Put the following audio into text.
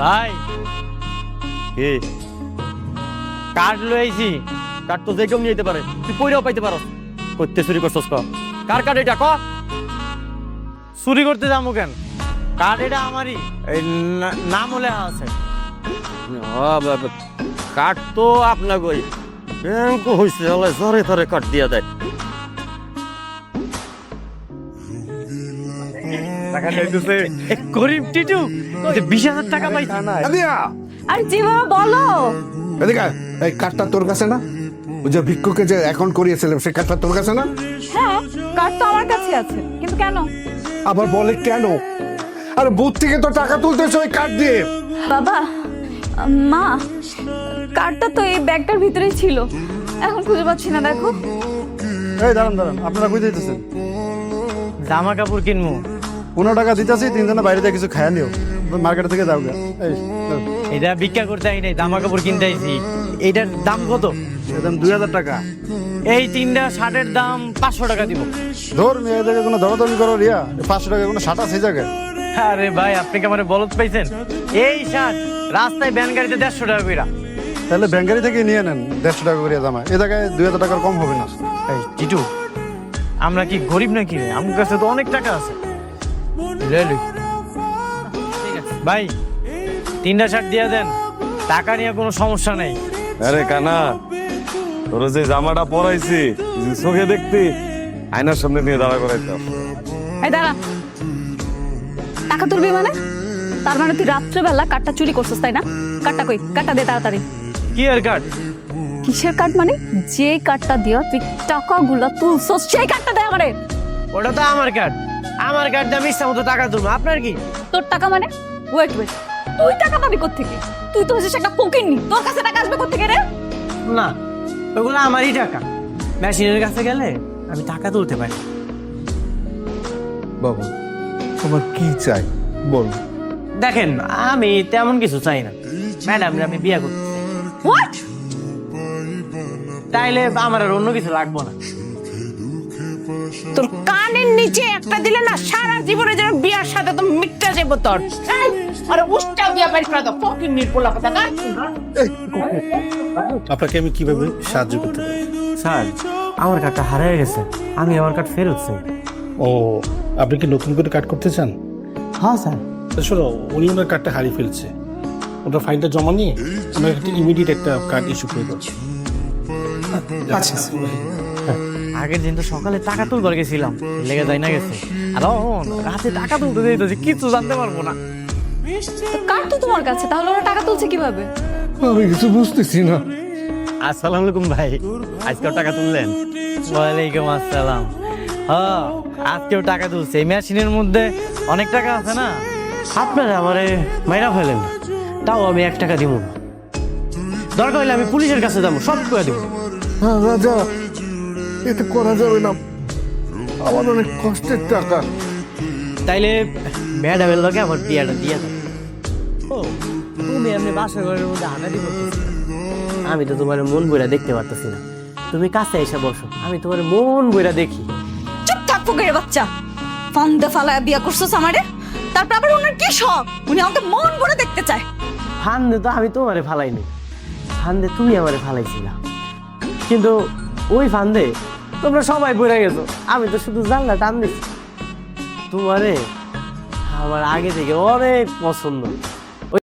ভাই। কি? কার্ড লইছি কার্ড তো যে কেউ নিয়ে যেতে পারে। তুই পয়রাও পাইতে পারো করতে চুরি করছস ক? কার কার্ড এটা ক? চুরি করতে যাব কেন? কার্ড এটা আমারই। এই নাম হলে আছে। কাঠ তো আপনার গই ব্যাংক হয়েছে জরে ধরে কাট দিয়া দেয়। টাকা গরিব টিটু যে বিশ হাজার টাকা পাইছি। আদিয়া! আরে জি বলো। এদিকে এই কার্ডটা তোর কাছে না? ওই যে ভিক্ষুকে যে অ্যাকাউন্ট করিয়েছিলাম সেই কার্ডটা তোর কাছে না? হ্যাঁ কার্ড তো আমার কাছে আছে কিন্তু কেন? আবার বলে কেন? আরে বুথ থেকে তো টাকা তুলতেছে ওই কার্ড দিয়ে। বাবা মা কার্ডটা তো এই ব্যাগটার ভিতরেই ছিল। এখন খুঁজে পাচ্ছি না দেখো। এই দাঁড়ান দাঁড়ান আপনারা কই দিতেছেন জামা কাপড় কিনবো। পনেরো টাকা দিতেছি তিনজনে বাইরে থেকে কিছু খায় নিও। মার্কেট থেকে এই দাও। এটা ভিক্ষা করতে আই নাই জামা কাপড় কিনতে আইছি। এইটার দাম কত? এর দাম দুই হাজার টাকা। এই তিনটা শার্টের দাম পাঁচশো টাকা দিব। ধর মেয়েদেরকে কোনো দরদামি করো রিয়া পাঁচশো টাকা কোনো সাটা সেই জায়গায়? আরে ভাই আপনি কি আমার বলত পাইছেন? এই শার্ট রাস্তায় ব্যান গাড়িতে দেড়শো টাকা কইরা। তাহলে ব্যাঙ্গারি থেকে নিয়ে নেন দেড়শো টাকা করে জামা। এ জায়গায় দুই হাজার টাকার কম হবে না। এই টিটু আমরা কি গরিব নাকি? রে আমার কাছে তো অনেক টাকা আছে। লই। ভাই তিনটা শার্ট দিয়ে দেন। টাকা নিয়ে কোনো সমস্যা নেই। আরে কানা তোর যে জামাটা পরাইছি চোখে দেখতি আয়নার সামনে নিয়ে দাঁড়া করাইতাম এই দাঁড়া। টাকা তুলবি মানে? তার মানে তুই রাত্রেবেলা কার্ডটা চুরি করছিস তাই না? কার্ডটা কই? কার্ডটা দে তাড়াতাড়ি। কি আর কার্ড কিসের কার্ড মানে? যে কার্ডটা দিয়া তুই টাকাগুলো তুলছস সেই কার্ডটা দে আমারে। ওটা তো আমার কার্ড আমার দিয়ে আমি ইচ্ছা মতো টাকা তুলবো। আপনার কি? তোর টাকা মানে? ওয়েট ওয়েট তুই টাকা পাবি কোত্থেকে? তুই তো হচ্ছিস একটা ফকিরনি। তোর কাছে টাকা আসবে কোত্থেকে রে? না ওগুলো আমারই টাকা। মেশিনের কাছে গেলে আমি টাকা তুলতে পারি। বাবা তোমার কি চাই? বল। দেখেন আমি তেমন কিছু চাই না। ম্যাডাম আমি বিয়ে করতে চাই। হোয়াট তাইলে আমার আর অন্য কিছু লাগবো না। তোর কানের নিচে একটা দিলে না সারা জীবনে যেন বিয়ার সাথে তো মিটটা যাব তোর। আরে উষ্টা বিয়া বাড়ি করে দাও ফকির নির্পলা কথা না আপনাকে আমি কীভাবে সাহায্য করতে পারি? স্যার আমার কার্ডটা হারিয়ে গেছে। আমি আমার কার্ড ফেরত চাই। ও আপনি কি নতুন করে কাট করতে চান? হ্যাঁ স্যার। তা শোনো উনি ওনার কার্ডটা হারিয়ে ফেলছে। ওটা ফাইলটা জমা নিয়ে ওনার একটা ইমিডিয়েট একটা কার্ড ইস্যু করে দেবো। আচ্ছা আগের দিন তো সকালে টাকা তুলবার গেছিলাম লেগে যাই না গেছে। আর রাতে টাকা তুলতে যেতেছি কিছু জানতে পারব না। তো কার্ড তো তোমার কাছে? তাহলে ওরা টাকা তুলছে কীভাবে? আমি কিছু বুঝতেছি না। আসসালামু আলাইকুম ভাই আজকেও টাকা তুললেন? ওয়ালাইকুম আসসালাম। হ্যাঁ আজকেও টাকা তুলছে। এই মেশিনের মধ্যে অনেক টাকা আছে না? আপনারা আমারে মাইরা ফেলেন। তাও আমি এক টাকা দিব না। দরকার হলে আমি পুলিশের কাছে যাব সব করে দেবো। হ্যাঁ, রাজা এটা করা যাবে না। আমার অনেক কষ্টের টাকা। তাইলে ম্যাডামের লগে আমার বিয়াটা দিয়ে দাও। ও তুমি এমনি বাসা ঘরের মধ্যে করতেছি আমি তো তোমার মন বইরা দেখতে পারতেছি না। তুমি কাছে এসে বসো আমি তোমার মন বইরা দেখি। চুপ থাক ফকিরের বাচ্চা। ফান্দে ফালায় বিয়া করছস আমারে? তারপর আবার ওনার কি শখ? উনি আমাকে মন ভরে দেখতে চায়। ফান্দে তো আমি তোমারে ফালাইনি। ফান্দে তুমি আমারে ফালাইছিলা। কিন্তু ওই ফান্দে তোমরা সবাই পড়ে গেছো। আমি তো শুধু জানলা টান দিচ্ছি তোমারে আমার আগে থেকে অনেক পছন্দ।